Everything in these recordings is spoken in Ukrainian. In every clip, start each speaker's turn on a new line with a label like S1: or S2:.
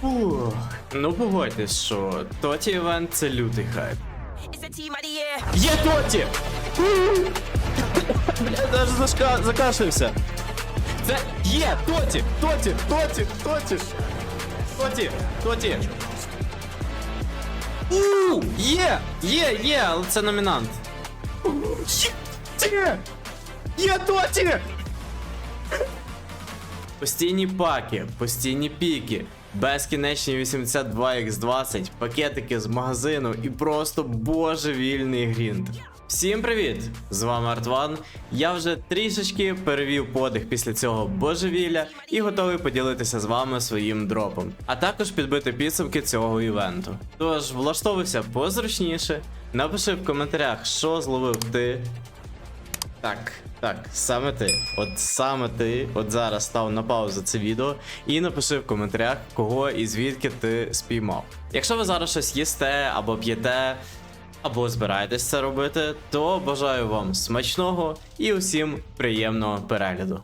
S1: Фух. Ну погодьтесь, що Тоті івент це лютий хайп.
S2: It's a team of the year.
S1: Є Тоті! Бля, даже зашка... закашлявся. Це є Тоті! Тоті! Тоті! Тоті! Тоті! Тоті! У, Є! Є, є, але це номінант. Є! Є Тоті! Постійні паки, постійні піки, Безкінечні 82x20, пакетики з магазину і просто божевільний грінд. Всім привіт! З вами Артван. Я вже трішечки перевів подих після цього божевілля і готовий поділитися з вами своїм дропом, а також підбити підсумки цього івенту. Тож влаштовуйся позручніше, напиши в коментарях, що зловив ти, так, так, саме ти. От саме ти, от зараз став на паузу це відео і напиши в коментарях, кого і звідки ти спіймав. Якщо ви зараз щось їсте або п'єте, або збираєтесь це робити, то бажаю вам смачного і усім приємного перегляду.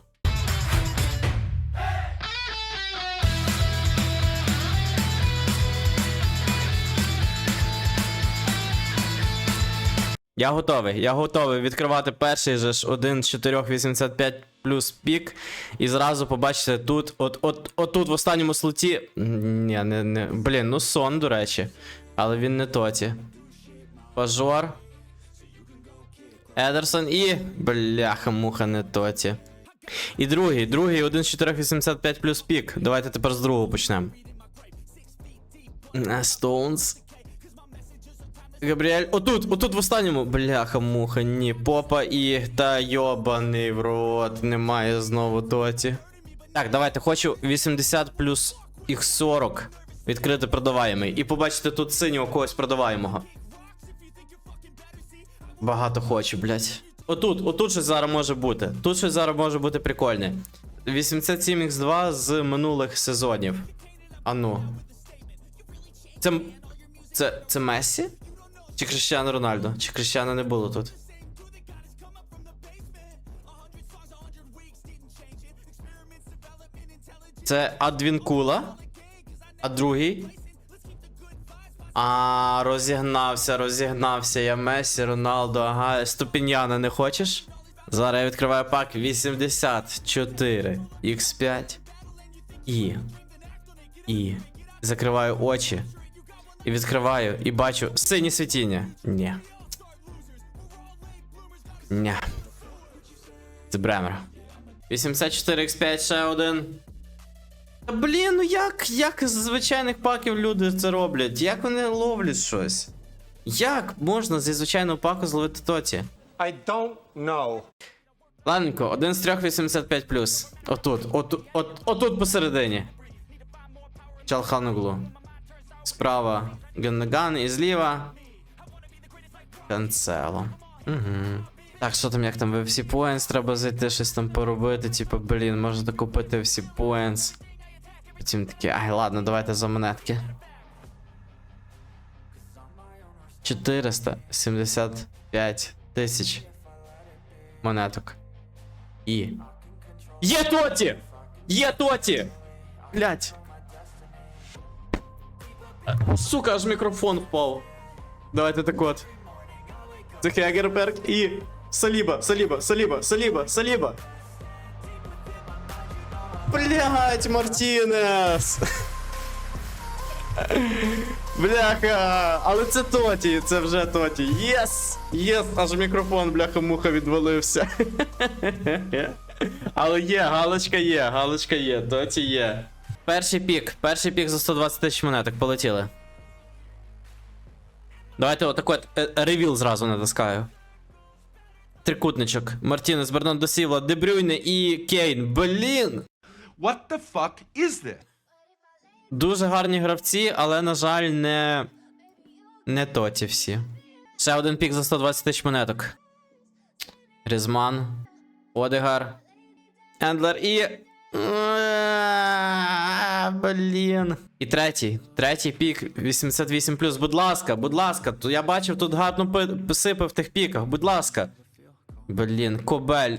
S1: Я готовий. Я готовий відкривати перший же ж один з 4,85 плюс пік. І зразу побачите тут, от, от, от тут в останньому слоті. Ні, не, не. Блін, ну сон, до речі. Але він не тоті. Пажор. Едерсон і. Бляха-муха, не тоті. І другий, другий 1 з 4,85 плюс пік. Давайте тепер з другого почнемо. Стоунс. Габріель. Отут, отут в останньому. Бляха, муха, ні. Попа і. Та йобаний в рот. Немає знову доті. Так, давайте хочу 80 плюс їх 40. Відкрити продаваємий. І побачите тут синього когось продаваємого. Багато хочу, блять. Отут, отут щось зараз може бути. Тут щось зараз може бути прикольне. 87x2 з минулих сезонів. А ну. Це. Це. Це Мессі? Чи Кріштіано Рональдо? Чи Кріштіано не було тут? Це Адвінкула. А другий. А, розігнався, розігнався. Я Месі, Роналдо, ага. Ступіньяна не хочеш? Зараз я відкриваю пак 84 X5. І. І. Закриваю очі. І відкриваю, і бачу синє світіння. Ні. Ні. Це Бремер. 84x5 ще один. Та блін, ну як, як з звичайних паків люди це роблять? Як вони ловлять щось? Як можна зі звичайного паку зловити тоті?
S3: I don't know.
S1: Ладненько, один з трьох 85 плюс. Отут, от, от, отут посередині. Чалхануглу. Справа Ганнаган і зліва. Канцело. Угу. Так, що там, як там в FC Points треба зайти, щось там поробити. Типу, блін, можна купити FC Points. Потім такі, ай, ладно, давайте за монетки. 475 тисяч монеток. І. Є тоті! Є тоті! Блять. Сука, аж мікрофон впав. Давайте так от. Це Хегерберг і. Саліба, Саліба, Саліба, Саліба, Саліба. Блять, Мартінес! Бляха! Але це Тоті, це вже Тоті. Єс! Єс! Аж мікрофон, бляха-муха, відвалився. Але є, галочка є, галочка є, Тоті є. Перший пік, перший пік за 120 тисяч монеток, полетіли. Давайте отак от е, ревіл зразу натискаю. Трикутничок. Мартінес, Бернандо Сівла, Дебрюйне і Кейн. Блін!
S3: What the fuck is this?
S1: Дуже гарні гравці, але, на жаль, не. Не тоті всі. Ще один пік за 120 тисяч монеток. Різман. Одегар. Ендлер і. Блін. І третій. Третій пік 88 Будь ласка, будь ласка. То я бачив, тут гарно пи- в тих піках. Будь ласка. Блін, Кобель.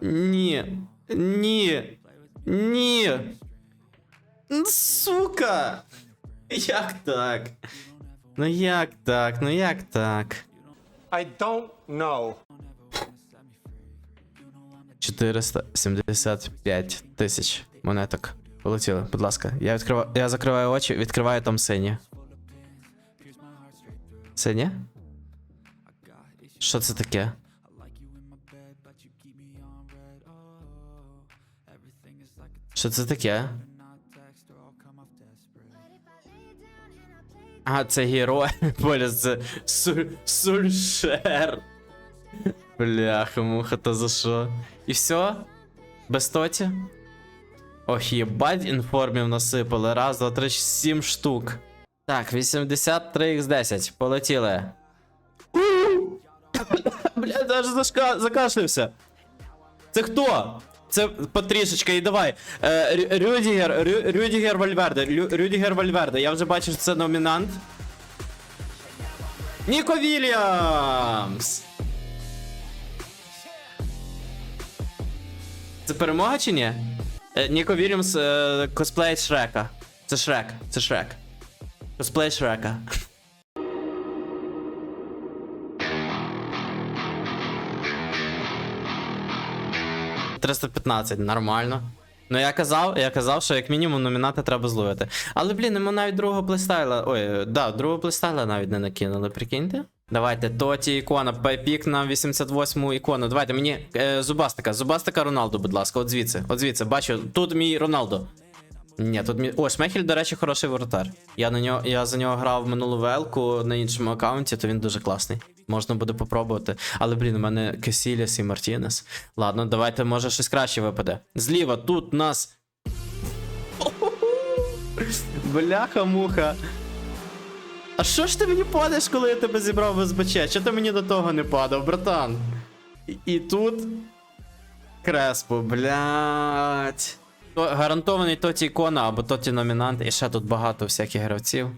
S1: Ні. Ні. Ні. Ну, сука! Як так? Ну як так? Ну як так?
S3: I don't know.
S1: 475 тисяч монеток. Полетіли, будь ласка. Я відкриваю. Я закриваю очі, відкриваю там сині. Сині? Що це таке? Що це таке? А, це герой. Боля, це суль... сульшер. Бляха, муха, то за що? І все? Без тоті? Ох, єбать інформів насипали. Раз, два, три, сім штук. Так, 83х10. Полетіли. Бля, даже зашка... закашлявся. Це хто? Це потрішечка, і давай. Е, Рю- Рюдігер, Рю- Рюдігер Вальверде. Рю- Рюдігер Вальверде. Я вже бачу, що це номінант. Ніко Вільямс! Це перемога чи ні? Е, Ніко Вільямс е, косплей Шрека. Це Шрек, це Шрек. Косплей Шрека. «315», нормально. Ну я казав, я казав, що як мінімум номінати треба зловити. Але блін, йому навіть другого плейстайла. Ой, да, другого плейстайла навіть не накинули, прикиньте. Давайте, тоті ікона, пік на 88-му ікону. Давайте мені е, зубастика, зубастика Роналду, будь ласка, от звідси, от звідси. Бачу, тут мій Роналдо. Ні, тут мій. О, Шмехель, до речі, хороший воротар. Я на нього, я за нього грав минулу велку на іншому аккаунті, то він дуже класний. Можна буде попробувати. Але, блін, у мене Кесіліс і Мартінес. Ладно, давайте, може, щось краще випаде. Зліва, тут нас. Бляха-муха. А що ж ти мені падаєш, коли я тебе зібрав в СБЧ? Чого ти мені до того не падав, братан? І, і тут. Креспо, блядь. То, гарантований тоті ікона або тоті номінант, і ще тут багато всяких гравців.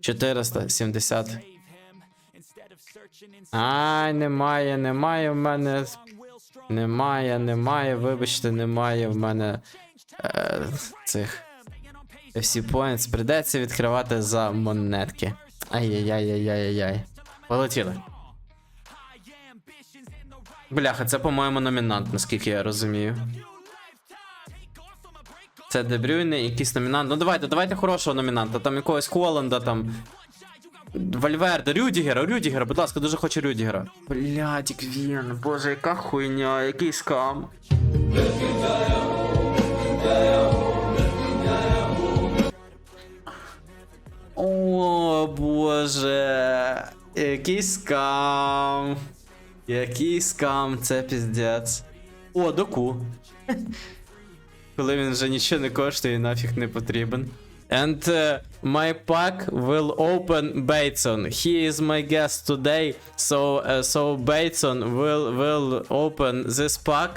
S1: 470. Ай, немає, немає в мене. Немає, немає, вибачте, немає в мене е, цих FC Points. Придеться відкривати за монетки. Ай-яй-яй-яй-яй-яй. Полетіли. Бляха, це, по-моєму, номінант, наскільки я розумію. Це Дебрюйне, якийсь номінант. Ну давайте, давайте хорошого номінанта. Там якогось Холланда, там. Вальверде, Рюдігера, Рюдігера, будь ласка, дуже хочу Рюдігера. Блядь, він, боже, яка хуйня, який скам. О, боже. Який скам. Який скам, це піздець. О, доку. Коли він вже нічого не коштує і нафіг не потрібен. And uh, my pack will open Bateson. He is my guest today. So uh, so Bateson will will open this pack.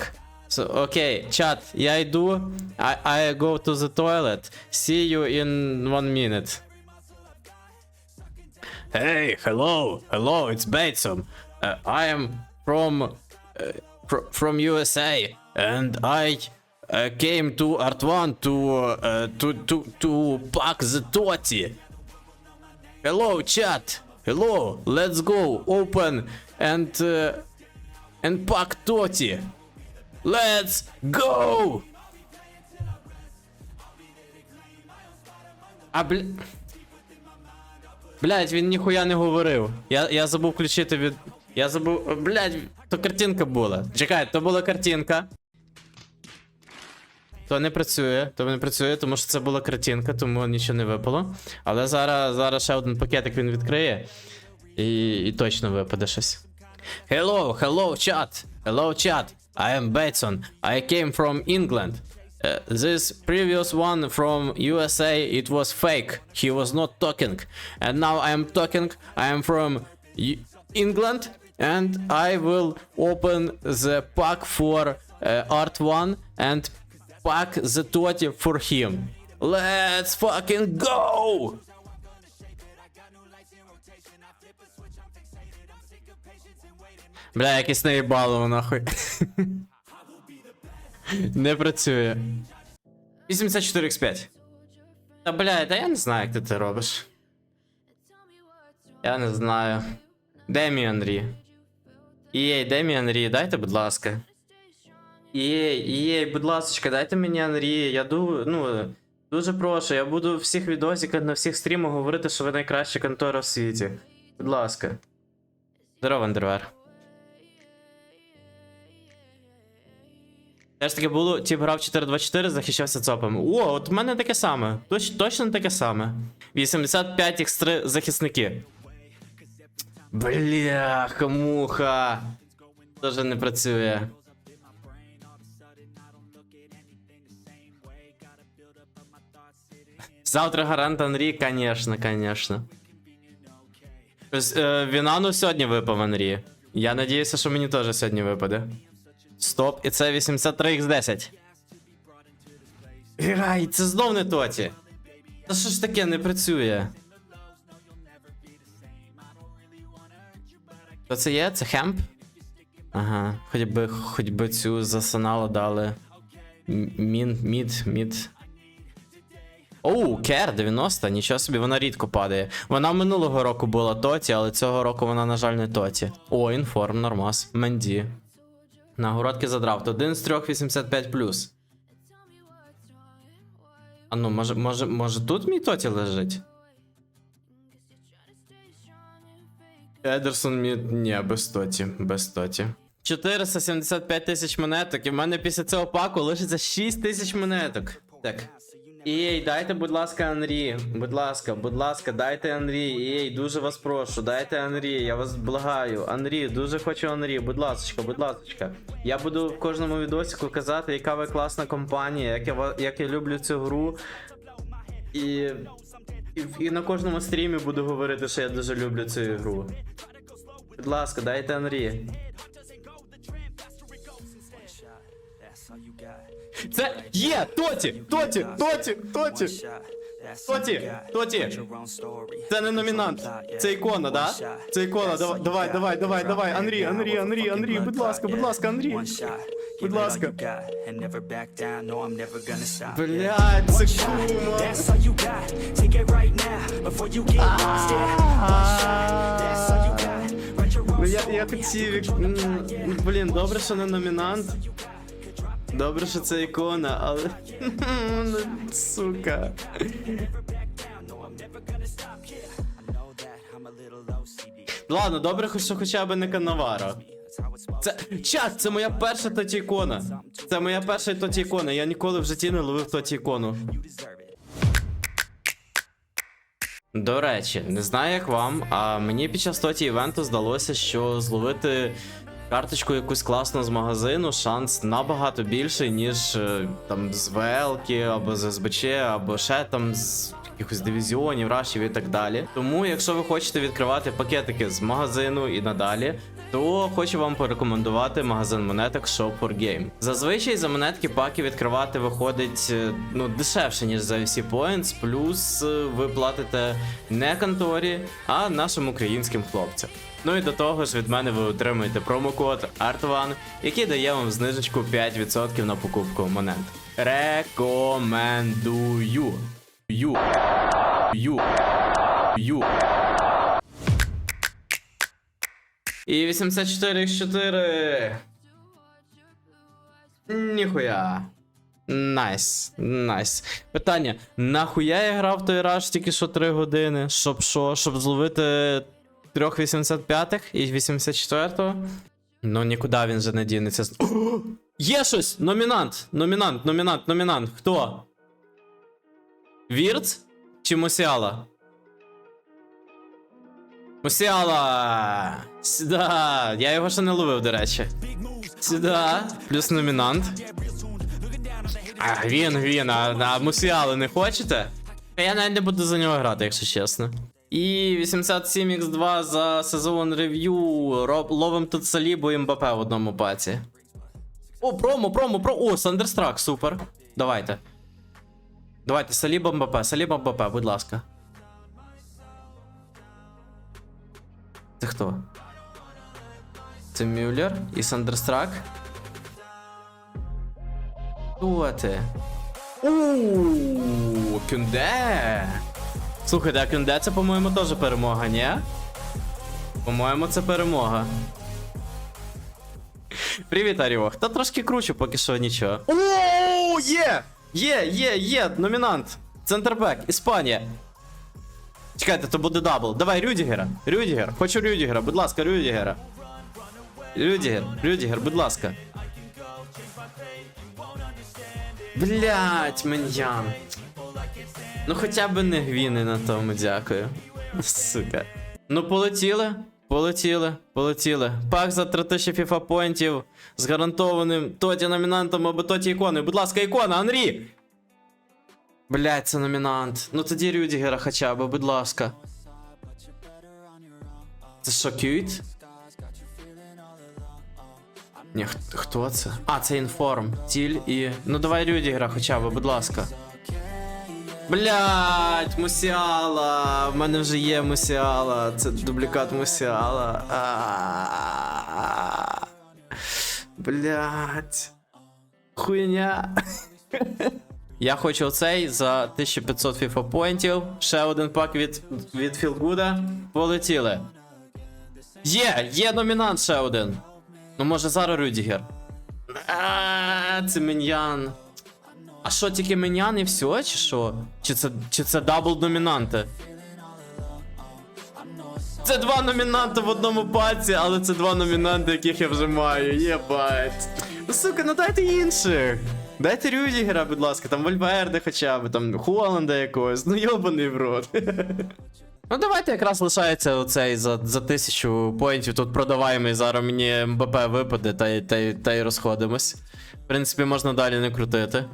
S1: So okay, chat, я йду. I, I go to the toilet. See you in one minute. Hey, hello, hello, it's Bateson. Uh, I am from uh, fr- from USA, and I uh, came to Art One to uh, to to to pack the toti. Hello, chat. Hello, let's go. Open and uh, and pack toti. Let's go. А бля... Блять, він ніхуя не говорив. Я, я забув включити від. Я забув. Блять, то картинка була. Чекай, то була картинка. То не працює, то не працює, тому що це була картинка, тому нічого не випало. Але зараз, зараз ще один пакетик він відкриє. І, і точно випаде щось. Hello, hello, chat. Hello, chat. I am Bateson. I came from England. Uh, this previous one from USA, it was fake. He was not talking. And now I am talking. I am from U- England, and I will open the pack for uh, Art One and pack the toti for him. Let's fucking go! Бля, якесь наїбало нахуй. Не працює. 84x5. Та бля, та я не знаю, як ти це робиш. Я не знаю. Де мій Андрій? Єй, де мій Андрій? Дайте, будь ласка. Єй, єй, будь ласка, дайте мені Андрій. Я ду, ну, дуже прошу, я буду в всіх відосиках на всіх стрімах говорити, що ви найкраща контора в світі. Будь ласка. Здорово, Андервер. Теж таки було, тип грав 4-2-4, захищався цопом. О, от в мене таке саме. Точ, точно таке саме. 85 X3 захисники. Бляха, муха. Тоже не працює. Завтра гарант Анрі, конечно, конечно. Тобто, е, сьогодні випав Анрі. Я надіюся, що мені теж сьогодні випаде. Стоп, і це 83x10. Грай, це знов не тоті. Та що ж таке не працює? Що це є? Це хемп? Ага, хоч би, хоч би цю засанало дали. Мін, мід, мід. Оу, кер 90, нічого собі, вона рідко падає. Вона минулого року була тоті, але цього року вона, на жаль, не тоті. О, інформ, нормас. Менді. Нагородки за драфт. Один з трьох 85 А ну, може, може, може тут мій тоті лежить? Едерсон мій. Ні, без тоті, без тоті. 475 тисяч монеток, і в мене після цього паку лишиться 6 тисяч монеток. Так. Ей, дайте, будь ласка, Анрі. Будь ласка, будь ласка, дайте Анрі. Ей, дуже вас прошу, дайте Анрі, я вас благаю. Анрі, дуже хочу Анрі, будь ласка, будь ласка. Я буду в кожному відосику казати, яка ви класна компанія, як я, як я люблю цю гру. І, і, і на кожному стрімі буду говорити, що я дуже люблю цю гру. Будь ласка, дайте Анрі. Це є! Тоті! Тоті! Тоті! Тоті! Тоті! Тоті! Це не номінант. Це ікона, да? Це ікона. Давай, давай, давай, давай, давай. Анрі, Анрі, Анрі, Анрі, будь ласка, будь ласка, Анрі. Будь ласка. Блядь, це кума.
S4: That's all you got. Take it right now before you get lost. Yeah. One shot. That's all you got. Write your own
S1: Ну я,
S4: story.
S1: я хотів. як- м, ну, Блін, добре, що не номінант. Добре, що це ікона, але. Ну, Сука. Ладно, добре, що хоча б не
S4: supposed
S1: Це час, це моя перша тоті ікона. Це моя перша тоті ікона. Я ніколи в житті не ловив тоті ікону.
S4: You deserve it.
S1: До речі, не знаю як вам, а мені під час тоті івенту здалося, що зловити карточку якусь класну з магазину шанс набагато більший, ніж е, там з ВЛки, або з СБЧ, або ще там з якихось дивізіонів, рашів і так далі. Тому, якщо ви хочете відкривати пакетики з магазину і надалі. То хочу вам порекомендувати магазин монеток Shop for Game. Зазвичай за монетки паки відкривати виходить е, ну дешевше, ніж за всі Points, плюс е, ви платите не конторі, а нашим українським хлопцям. Ну і до того ж від мене ви отримуєте промокод ART1, який дає вам знижечку 5% на покупку монет. Рекомендую. Ю. Ю. Ю. І 84 x 4 Ніхуя. Найс, найс. Питання: нахуя я грав той раш тільки що 3 години? Щоб що? Щоб зловити трьох 85-х і 84-го? Ну нікуди він же не дінеться. О! Є щось! Номінант! Номінант, номінант, номінант. Хто? Вірц чи Мусіала? Мусіала! Сюда! Я його ще не ловив, до речі. Сюда. Плюс номінант. А, він, він, а, а Мусіали не хочете? Я навіть не буду за нього грати, якщо чесно. І 87x2 за сезон рев'ю. Ловим тут Салібу і МБП в одному паці. О, промо, промо, промо. О, Сандерстрак, супер. Давайте. Давайте, Саліба МБП, Саліба МБП, будь ласка. Це хто? Це Мюллер і Сандерстрак? Хто ти? Ууу, Кюнде. Слухайте, а Кюнде це, по-моєму, теж перемога, ні? По-моєму, це перемога. Привіт, Аріох. Та трошки круче, поки що нічого. О, є! Є, є, є, номінант. Центрбек, Іспанія. Чекайте, то буде дабл. Давай, Рюдігера. Рюдігер. Хочу Рюдігера, будь ласка, Рюдігера. Рюдігер, Рюдігер, будь ласка. Блять, Меньян. Ну хоча б не гвіни на тому, дякую. Сука. Ну полетіли, полетіли, полетіли. Пак за 3000 FIFA поінтів з гарантованим тоті номінантом або тоті іконою. Будь ласка, ікона, Анрі! Блять, це номінант. Ну тоді Рюдігера хоча б, будь ласка. Це що? Ні, хто це? А, це інформ. Тіль і. Ну давай Рюдігера хоча б, будь ласка. Блять, Мусіала. В мене вже є Мусіала. Це дублікат Мусіала. Блять. Хуйня. Я хочу оцей за 1500 FIFA поінтів. Ще один пак від, від Філгуда. Полетіли. Є! Є номінант ще один. Ну може зараз Рюдігер. Це. А що, тільки Міньян і все, чи що? Чи це, чи це дабл номінанти? Це два номінанти в одному паці, але це два номінанти, яких я вже маю. Єбать. Ну сука, ну дайте інших. Дайте Рюдігера, будь ласка, там Вольверде хоча б, там Холланда якогось, ну йобаний в рот. Ну давайте якраз лишається оцей за, за тисячу поінтів тут продаваємий, зараз мені МБП випаде та, та, та й розходимось. В принципі, можна далі не крутити.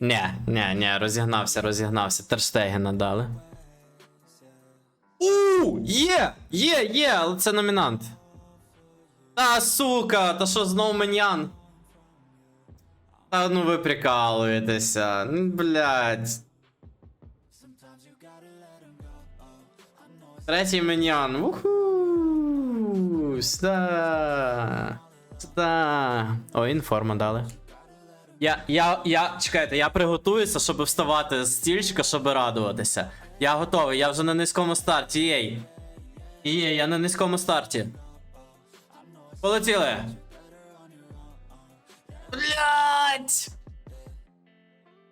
S1: Не, не, не, розігнався, розігнався. Терштегена дали. У, є! Є, є, але це номінант. Та сука, та що знов менян? Та ну ви прикалуєтеся. Ну, Третій менян. Уху. Сюда. Сюда. О, інформа дали. Я, я, я, чекайте, я приготуюся, щоб вставати з стільчика, щоб радуватися. Я готовий, я вже на низькому старті, єй. Є, я на низькому старті. Полетіли. Блять!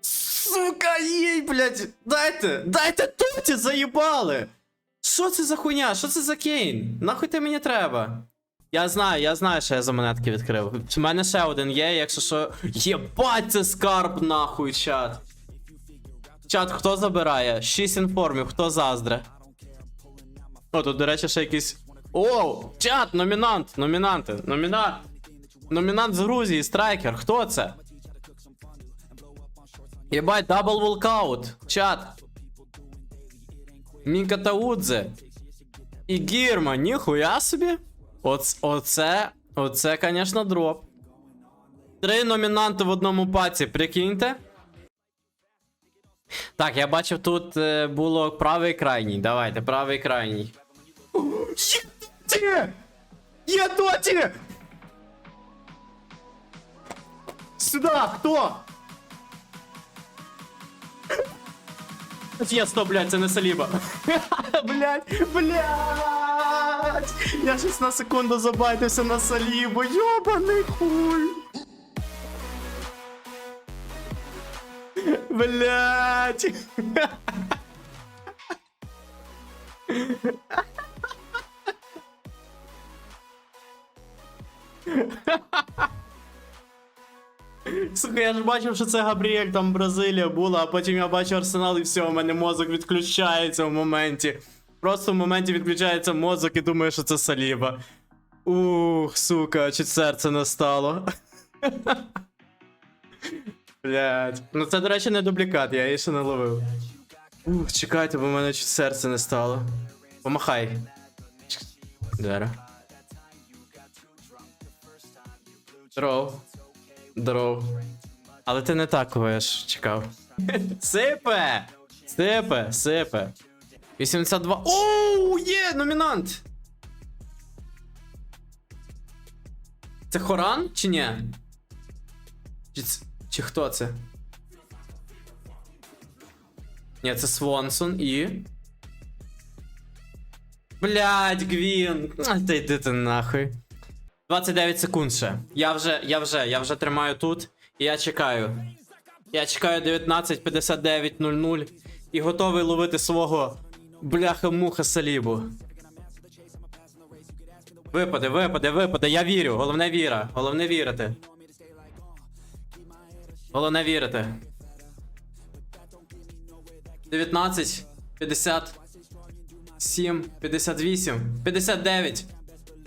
S1: Сука, їй, блять! Дайте! Дайте тоті, заїбали! Що це за хуйня? Що це за кейн? Нахуй ти мені треба? Я знаю, я знаю, що я за монетки відкрив. У мене ще один є, якщо що. Єбать, це скарб, нахуй, чат. Чат, хто забирає? 6 інформів, хто заздре. О, тут, до речі, ще якийсь. О, чат, номінант, номінанти, номінант. Номінант з Грузії, страйкер, хто це? Єбать, дабл волкаут, чат. Міка Таудзе. І Гірма, ніхуя собі. Оц, оце, оце, конечно, дроп. Три номінанти в одному паці, прикиньте. Так, я бачив, тут е, було правий крайній. Давайте, правий крайній. Є доті! Є доті! Сюда, хто? Є, стоп, блядь, це не Саліба. блядь, блядь. Я щось на секунду забайтився на Салібу. Йобаний хуй. Блядь. Сука, я ж бачив, що це Габріель, там Бразилія була, а потім я бачу Арсенал і все, у мене мозок відключається в моменті. Просто в моменті відключається мозок і думаю, що це Саліба. Ух, сука, чи серце не стало. Блять. Ну це, до речі, не дублікат, я її ще не ловив. Ух, чекайте, бо в мене чуть серце не стало. Помахай. Дера. Дров. Дров. Але ти не так я ж чекав. Сипе! Сипе, сипе. 82. Оу, є, номінант! Це Хоран чи ні? Чи, Чи хто це? Ні, це Свонсон і. Блять, Гвін. А ти йди ти нахуй. 29 секунд ще. Я вже, я вже, я вже тримаю тут. І я чекаю. Я чекаю 19.59.00 і готовий ловити свого бляха-муха салібу. Випаде, випаде, випаде, я вірю. Головне віра. Головне вірити. Головне вірити. 19, 50, 7, 58, 59,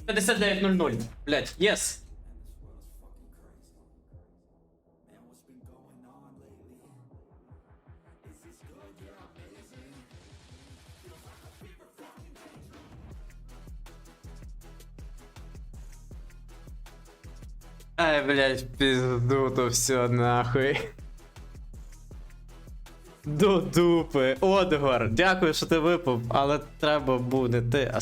S1: 59.00. Блять, єс. Ай, блять, пизду то все нахуй. До дупи. Одгор, дякую, що ти випав, але треба був не ти, а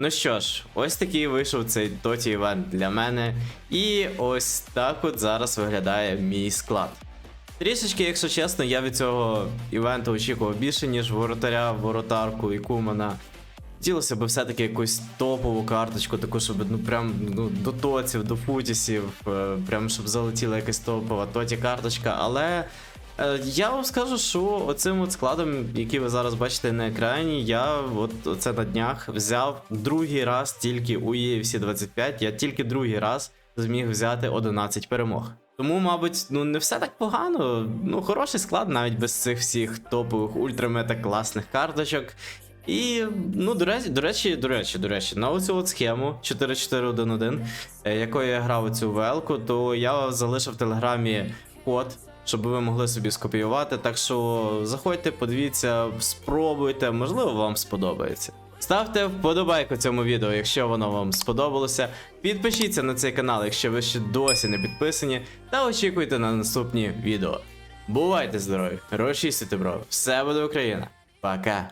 S1: Ну що ж, ось такий вийшов цей доті івент для мене. І ось так от зараз виглядає мій склад. Трішечки, якщо чесно, я від цього івенту очікував більше, ніж воротаря, воротарку і кумана. Хотілося б все-таки якусь топову карточку, таку, щоб ну прям ну, до тоців, до футісів, е, прям щоб залетіла якась топова тоті карточка. Але я вам скажу, що оцим от складом, який ви зараз бачите на екрані, я от це на днях взяв другий раз тільки у UFC 25, я тільки другий раз зміг взяти 11 перемог. Тому, мабуть, ну не все так погано. Ну, хороший склад, навіть без цих всіх топових ультрамета класних карточок. І, ну, до речі, до речі, до речі, до речі, на оцю от схему 4411, е, якою я грав у цю велку, то я залишив в телеграмі код, щоб ви могли собі скопіювати. Так що заходьте, подивіться, спробуйте, можливо, вам сподобається. Ставте вподобайку цьому відео, якщо воно вам сподобалося. Підпишіться на цей канал, якщо ви ще досі не підписані, та очікуйте на наступні відео. Бувайте здорові, розчистите, бро, все буде Україна. Пока.